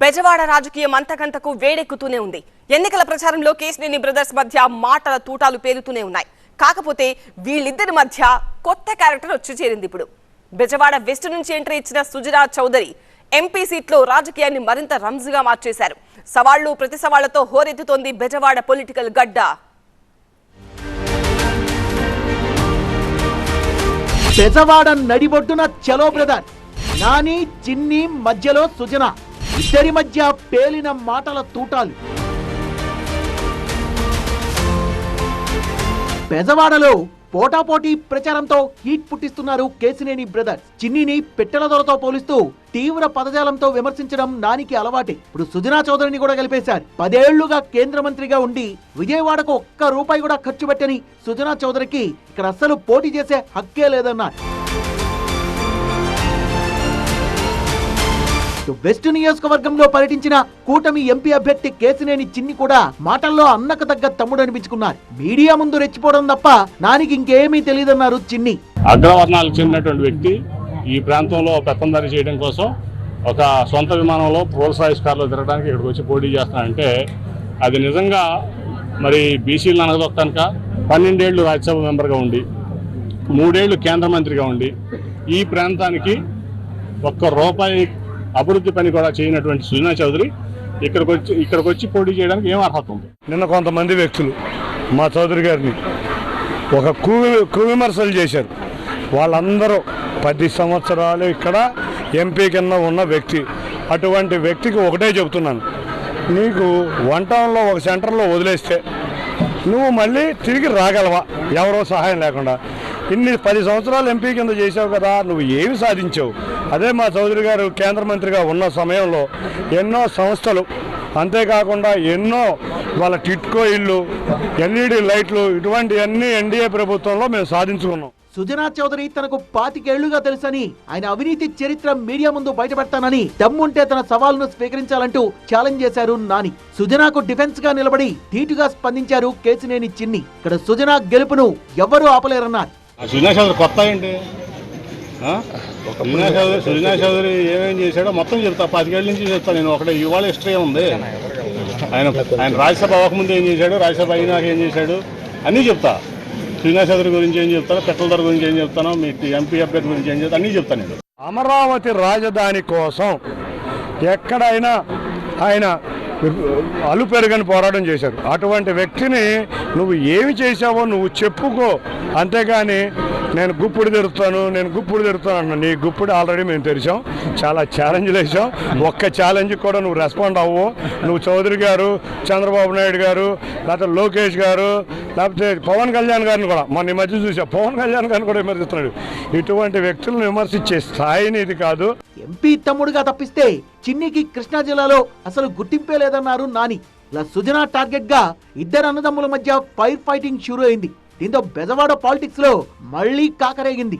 బెజవాడ రాజకీయం అంతకంతకు వేడెక్కుతూనే ఉంది. ఎన్నికల ప్రచారంలో కేసినేని బ్రదర్స్ మధ్య మాటల తూటాలు పేరుతూనే ఉన్నాయి. కాకపోతే వీళ్ళిద్దరి మధ్య కొత్త క్యారెక్టర్ వచ్చి చేరింది ఇప్పుడు. బెజవాడ వెస్ట్ నుంచి ఎంట్రీ ఇచ్చిన సుజనా చౌదరి ఎంపీ సీట్లో రాజకీయాన్ని మరింత రంజుగా మార్చేశారు. సవాళ్ళు ప్రతి సవాళ్ళతో హోరెత్తుతోంది బెజవాడ పొలిటికల్ గడ్డ. బెజవాడ నడిబొడ్డున చలో బ్రదర్. నాని చిన్ని మధ్యలో సుజనా. ఇద్దరి మధ్య పేలిన మాటల తూటాలు. బెజవాడలో పోటాపోటీ ప్రచారంతో హీట్ పుట్టిస్తున్నారు కేసినేని బ్రదర్స్ చిన్నిని పెట్టెల దొరతో పోలిస్తూ తీవ్ర పదజాలంతో విమర్శించడం నానికి అలవాటే. ఇప్పుడు సుజనా చౌదరిని కూడా కలిపేశారు. పదేళ్ళుగా కేంద్ర మంత్రిగా ఉండి విజయవాడకు ఒక్క రూపాయి కూడా ఖర్చు పెట్టని సుజనా చౌదరికి ఇక్కడ అస్సలు పోటీ చేసే హక్కే లేదన్నారు. ఇటు వెస్ట్ నియోజకవర్గంలో పర్యటించిన కూటమి ఎంపీ అభ్యర్థి కేసినేని చిన్ని కూడా మాటల్లో అన్నకు తగ్గ తమ్ముడు అనిపించుకున్నారు. మీడియా ముందు రెచ్చిపోవడం తప్ప నానికి ఇంకేమీ తెలియదన్నారు చిన్ని. అగ్రవర్ణాలకు చెందినటువంటి వ్యక్తి ఈ ప్రాంతంలో పెత్తందారి చేయడం కోసం ఒక సొంత విమానంలో రోల్స్ రాయిస్ కార్లో తిరగడానికి ఇక్కడికి వచ్చి పోటీ చేస్తానంటే అది నిజంగా మరి బీసీలు అనగదొక్కనుక పన్నెండేళ్ళు రాజ్యసభ మెంబర్గా ఉండి మూడేళ్ళు కేంద్ర మంత్రిగా ఉండి ఈ ప్రాంతానికి ఒక్క రూపాయి అభివృద్ధి పని కూడా చేయనటువంటి సుజనా చౌదరి ఇక్కడికి వచ్చి ఇక్కడికి వచ్చి పోటీ చేయడానికి ఏం అర్హత ఉంది? నిన్న కొంతమంది వ్యక్తులు మా చౌదరి గారిని ఒక కువి కువిమర్శలు చేశారు. వాళ్ళందరూ పది సంవత్సరాలు ఇక్కడ ఎంపీ కింద ఉన్న వ్యక్తి. అటువంటి వ్యక్తికి ఒకటే చెబుతున్నాను. నీకు వంటంలో ఒక సెంటర్లో వదిలేస్తే నువ్వు మళ్ళీ తిరిగి రాగలవా? ఎవరో సహాయం లేకుండా. ఇన్ని పది సంవత్సరాలు ఎంపీ కింద చేసావు కదా నువ్వు ఏమి సాధించావు? అదే మా చౌదరి గారు కేంద్ర మంత్రిగా ఉన్న సమయంలో ఎన్నో సంస్థలు అంతేకాకుండా ఎన్నో వాళ్ళ టిట్కో ఇల్లు ఎల్ఈడి లైట్లు ఇటువంటివన్నీ ఎన్డీఏ ప్రభుత్వంలో మేము సాధించుకున్నాం. సుజనా చౌదరి తనకు పాతికేళ్ళుగా తెలుసని ఆయన అవినీతి చరిత్ర మీడియా ముందు బయటపెడతానని దమ్ముంటే తన సవాల్ను స్వీకరించాలంటూ ఛాలెంజ్ చేశారు నాని. సుజనాకు డిఫెన్స్గా నిలబడి ధీటుగా స్పందించారు కేసినేని చిన్ని. ఇక్కడ సుజనా గెలుపును ఎవ్వరూ ఆపలేరన్నారు. సుజనా చౌదరి కొత్త ఏంటి? ఆ? సుజనా చౌదరి సుజనా చౌదరి ఏమేం చేశాడో మొత్తం చెప్తా. పాతికేళ్ళ నుంచి చెప్తా నేను. ఒకటే ఇవాళ హిస్టరీ ఉంది ఆయన ఆయన రాజ్యసభ అవ్వకముందు ఏం చేశాడు? రాజ్యసభ అయినాక ఏం చేశాడు? అన్నీ చెప్తా. సుజనా చౌదరి గురించి ఏం చెప్తాను? పెట్రోల్ ధర గురించి ఏం చెప్తాను? మీ ఎంపీ అభ్యర్థి గురించి ఏం చెప్తాను? అన్నీ చెప్తాను నేను. అమరావతి రాజధాని కోసం ఎక్కడైనా ఆయన అలుపెరగని పోరాటం చేశారు. అటువంటి వ్యక్తిని నువ్వు ఏమి చేశావో నువ్వు చెప్పుకో. అంతేగాని నేను గుప్పుడు తెరుస్తాను నేను గుప్పుడు తెరుస్తాను అన్న నీ గుప్పుడు ఆల్రెడీ మేము తెరిచాం. చాలా ఛాలెంజ్లు వేసాం ఒక్క ఛాలెంజ్ కూడా నువ్వు రెస్పాండ్ అవ్వవు. నువ్వు చౌదరి గారు చంద్రబాబు నాయుడు గారు లేకపోతే లోకేష్ గారు లేకపోతే పవన్ కళ్యాణ్ గారిని కూడా మొన్న ఈ మధ్య చూసా పవన్ కళ్యాణ్ గారిని కూడా విమర్శిస్తున్నాడు. ఇటువంటి వ్యక్తులను విమర్శించే స్థాయిని ఇది కాదు. ఎంపీ తమ్ముడుగా తప్పిస్తే చిన్నికి కృష్ణా జిల్లాలో అసలు గుర్తింపే లేదన్నారు నాని. ఇలా సుజనా టార్గెట్గా ఇద్దరు అన్నదమ్ముల మధ్య ఫైర్ ఫైటింగ్ షురూ అయింది. దీంతో బెజవాడ పాలిటిక్స్లో మళ్ళీ కాకరేగింది.